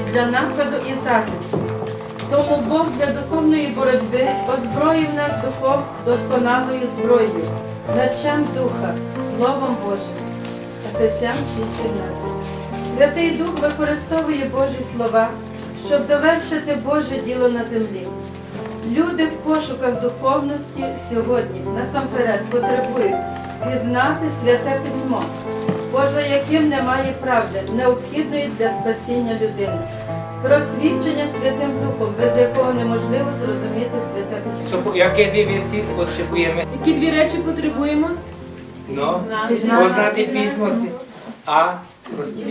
для нападу і захисту. Тому Бог для духовної боротьби озброїв нас духом досконалою зброєю, мечем Духа, Словом Божим. Ефесян 6.17 Святий Дух використовує Божі слова, щоб довершити Боже діло на землі. Люди в пошуках духовності сьогодні насамперед потребують пізнати святе письмо, поза яким немає правди, необхідної для спасіння людини, просвідчення Святим Духом, без якого неможливо зрозуміти святе письмо. Po- jaké dvě věci? Які дві речі потребуємо? No, poznat i písmo sv- a prosím.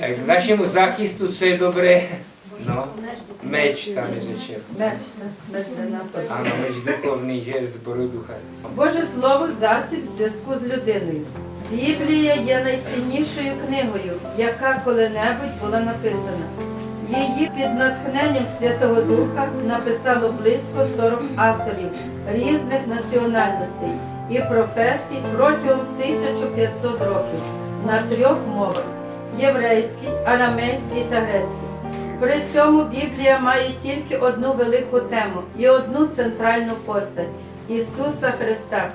Tak k našemu no, meč tam je řečeno. Меч, меч нападу. Ano, meč duchovný, že je zboru ducha. Боже Слово засіб зв'язку з людиною. Біблія є найціннішою книгою, яка коли-небудь була написана. Її під натхненням Святого Духа написало близько 40 авторів різних національностей і професій протягом 1500 років на трьох мовах єврейській, арамейській та грецькій. При цьому Біблія має тільки одну велику тему і одну центральну постать Ісуса Христа.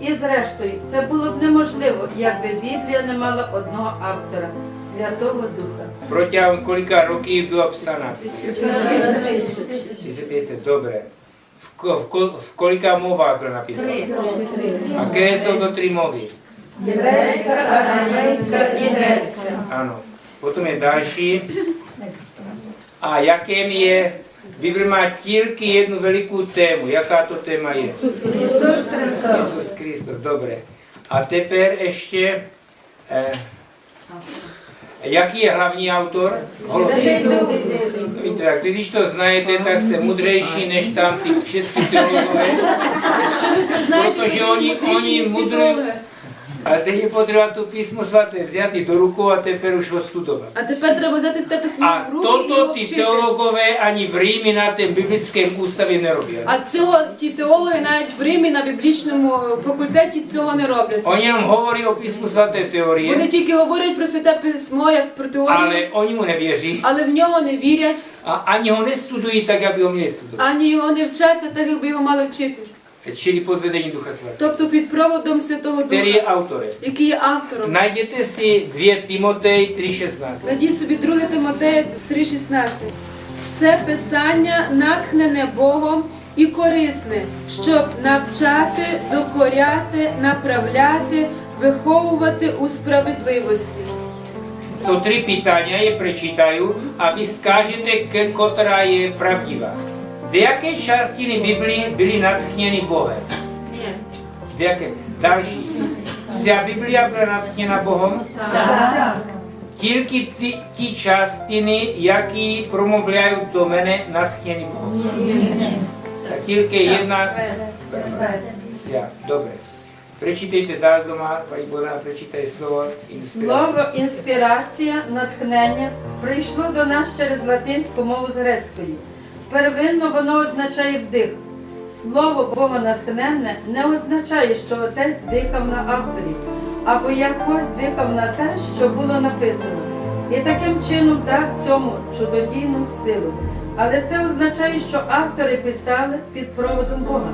І зрештою, це було б неможливо, якби Біблія не мала одного автора Святого Духа. Протягом kolika rokів byla psána? 1500, dobré. V, ko, v, ko, v kolika mluvách byla napsána? A které jsou to tři mluvy? Єврейська, арамейська і грецька. Ano. Potom je další. a jakém je, Bible má tilky jednu velikou tému. Jaká to téma je? Jezus Kristus, dobré. A teper ještě, eh, jaký je hlavní autor? Víte, jak když to znajete, tak jste mudrejší než tam ty všechny teologové. Protože oni, oni mudrují, teď je potřeba tu písmo svaté взяти до руку a teper už ho studovat. А тепер треба взяти те письмо A в руки і toto його ty вчити. teologové ani v Římě na tom biblickém ústavě nerobí. А цього ті теологи навіть в Римі на біблічному факультеті цього не роблять. Oni jenom hovorí o písmu svaté Вони тільки говорять про святе письмо як про теорію, ale oni mu nevěří але в нього не вірять, a ani ho nestudují tak, aby ho měli studovat. ані його не вчаться, так якби його мали вчити. Čili pod vedením Ducha Svatého. Тобто під проводом Святого je Духа, autorem. який є автором. Najděte si 2 Timotej 3.16. Знайдіть собі 2 Тимотея 3,16. Все писання натхнене Богом і корисне, щоб навчати, докоряти, направляти, виховувати у справедливості. Tři pytania, je prečítajú a vy skážete, ke- která je pravdivá. Z jaké částiny Biblii byly natchněny Bohem? Z jaké? Další. Vся Biblia byla natchněna Bohem? Тільки ті, ті частини, які промовляють до мене, натхнені Богом. Так тільки одна вся. Добре. Прочитайте далі дома, Богдана, прочитай слово інспірація. Слово інспірація, натхнення прийшло до нас через латинську мову з грецької. Первинно воно означає вдих. Слово Богонатхненне не означає, що отець дихав на авторів, або якось дихав на те, що було написано, і таким чином дав цьому чудодійну силу. Але це означає, що автори писали під проводом Бога.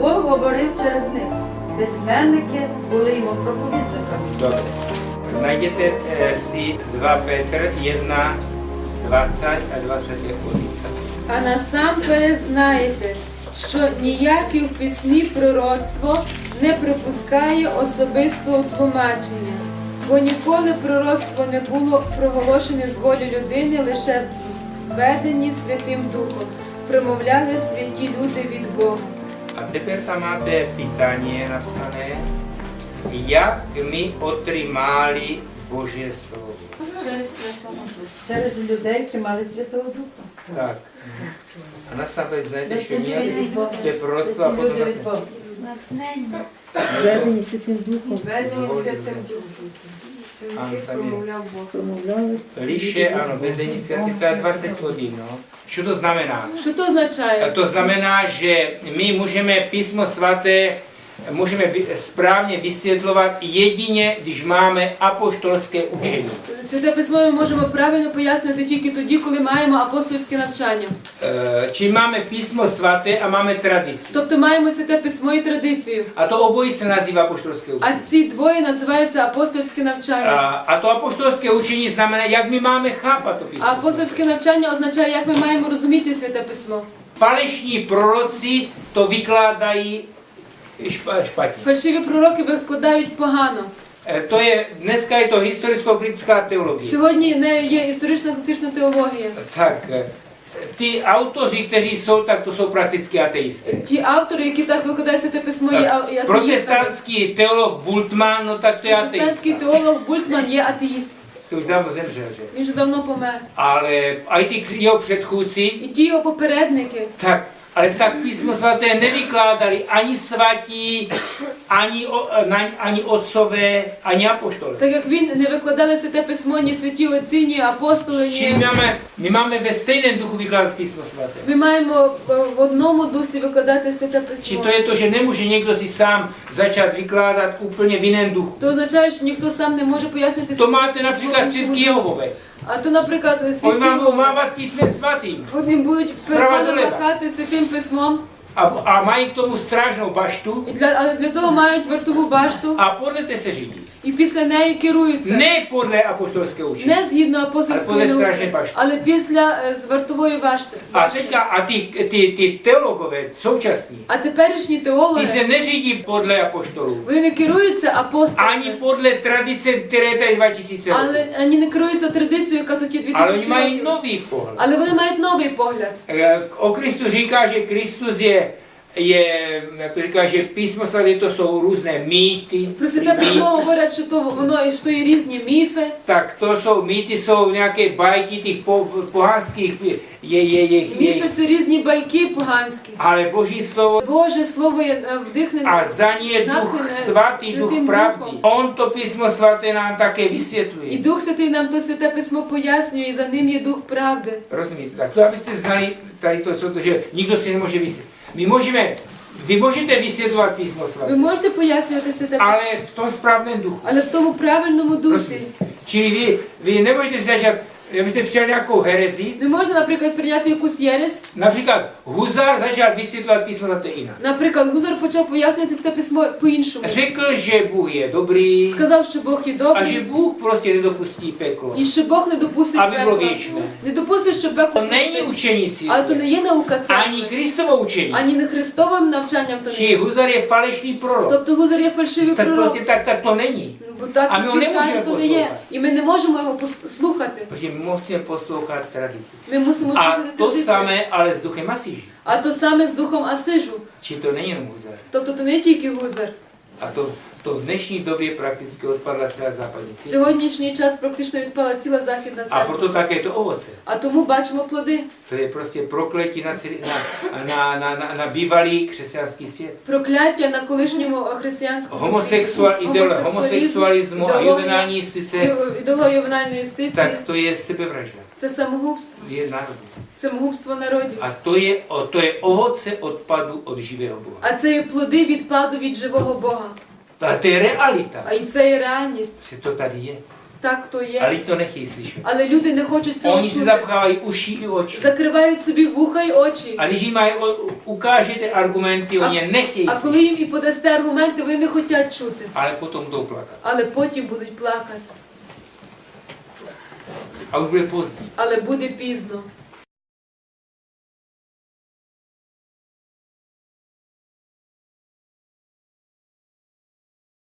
Бог говорив через них. Письменники були його проповідниками. Добре. Найдете е, си 2 Петр 1, 20 а 21. А насамперед знаєте, що ніяке в письмі пророцтво не припускає особистого тлумачення, бо ніколи пророцтво не було проголошене з волі людини лише ведені Святим Духом, промовляли святі люди від Бога. A teper tam máte pytanie napsané, jak my otrimali Božie slovo. Через людей, які мали Святого Духа. Tak. A na sebe знаєте, що Люди ні, від Бога. це пророцтво, а потім Люди від Бога. Ведені Святим Духом Святим Ano, tam je. Liše, ano, vedení světy, to je 20 hodin, no. Co to znamená? Що то означає? To znamená, že my můžeme písmo svaté můžeme správně vysvětlovat jedině, když máme apoštolské učení. Святе письмо ми можемо правильно пояснити тільки тоді, коли маємо апостольське навчання. Eh, Či máme písmo svaté a máme tradici. Тобто маємо святе письмо і традицію. A to obojí se nazývá apoštolské А učení. ці двоє називаються апостольське навчання. A, a to apoštolské učení znamená, jak my máme chápat to А апостольське навчання означає, як ми маємо розуміти святе письмо. Proroci to vykládají špa- špatně. Фальшиві пророки викладають pогано. Eh, To je, dneska je to historicko-kritická teologie. Сьогодні не є історична критична теологія. Tak, ty autoři, kteří jsou, tak to jsou prakticky ateisté. Ті автори, які так викладають святе письмо, є а- є Tak, атеїстами. protestantský teolog Bultmann, no tak to je Протестантський теолог Бультман є атеїст. To už dávno zemřel, že? Він вже давно помер. Ale i ty jeho předchůdci, І ті його попередники, tak, ale tak písmo svaté nevykládali ani svatí, ani, ani otcové, ani apoštole. так як він не викладали святе письмо ні святі отці, ні апостоли, ні. máme, my máme ve stejném duchu vykládat písmo svaté. Ми маємо е, в одному дусі викладати святе письмо. to je to, že nemůže někdo si sám začat vykládat úplně v jiném duchu. То означає, що ніхто сам не може пояснити To святе máte například svědky Jehovové. А то, наприклад, свідки Єгови, вони будуть перед Справа вами долева. махати святим письмом, A, a mají k tomu strážnou baštu і для, але для того мають вартову башту a podle té se řídí. І після неї керуються. Ne podle apostolského učení. Не згідно Але страшний башти. але після е, з вартової башти. A teďka, a ty, ty, ty teologové А теперішні теологи, se neřídí podle apostolů. вони не керуються апостолами, podle tradice, které je 2000 let. але ані не керуються традицією, яка є oni 2000 mají років. nový pohled. Але вони мають новий погляд. O Kristu říká, že Kristus je, je jak to říká, že písmo svaté to jsou různé mýty, Про святе mýty. письмо говорять, що то воно і що є різні міфи. tak to jsou mýty, jsou nějaké bajky těch po, pohanských, je, je, je, je, Міфи це різні байки поганські. ale Boží slovo Боже слово є е, вдихнене. a za ní je duch Natchne svatý, duch Svatým pravdy. duchom. On to písmo svaté nám také І vysvětluje. Дух Святий нам то святе письмо пояснює, і за ним є дух правди. Rozumíte? Tak to, abyste znali tady to, co to, že nikdo si nemůže vysvětlit. My můžeme, vy můžete vysvětlovat písmo Ви можете пояснювати святе письмо, ale v tom správném duchu. але в тому правильному дусі. Rozumíte? Čili vy, vy nemůžete si abyste přijali nějakou Не можна, наприклад, прийняти якусь єресь. například Huzar začal vysvětlovat písmo svaté jinak. Наприклад, Гузар почав пояснювати це письмо по-іншому. Řekl, že Bůh je dobrý Сказав, що Бог є a добрий, že Bůh prostě nedopustí peklo. і що Бог не допустить Аби було пекла. вічне. Не допустить, що To пекло není пустить. učení то не církve, є наука ani церкви, Kristovo učení. ані не Христовим навчанням то не Či. Huzar je falešný prorok. Тобто Гузар є фальшивий Tak пророк. prostě tak, tak to není. Бо так А ми не каже, можемо то не є. послухати. І ми не можемо його послухати. Protože musíme poslouchat tradici. Ми мусимо A слухати to традицію. samé, ale s duchem Asíži. А то саме з духом Асижу. Či to není jenom Huzar. Тобто то не тільки Гузар. A to, to v dnešní době prakticky odpadla celá západní В сьогоднішній час практично відпала ціла західна церква. proto také to ovoce. А тому бачимо плоди. Je prostě prokletí na, celý- na, na, na, na, na bývalý křesťanský svět. Прокляття на колишньому християнському Homosexual, світі. ideolo, Гомосексуалізм, homosexualismu a ідеологія- Ідеологія ювенальної юстиції tak to je sebevražda. це самогубство. Je národu. Самогубство народів. A to je, o, to je ovoce odpadu od živého Boha. А це є плоди відпаду від живого Бога. To je realita. А і це є реальність. Že to tady je. Так то Ale є. lidi to nechtějí slyšet. Але люди не хочуть цього Oni si чути. zapchávají uši i oči. Закривають собі вуха й очі. Jim mají, o- ukážete argumenty, oni je nechtějí А коли їм і подасте аргументи, вони не хочуть чути. Ale potom jdou plakat. Але потім будуть плакати. A už bude pozdě. Але буде пізно.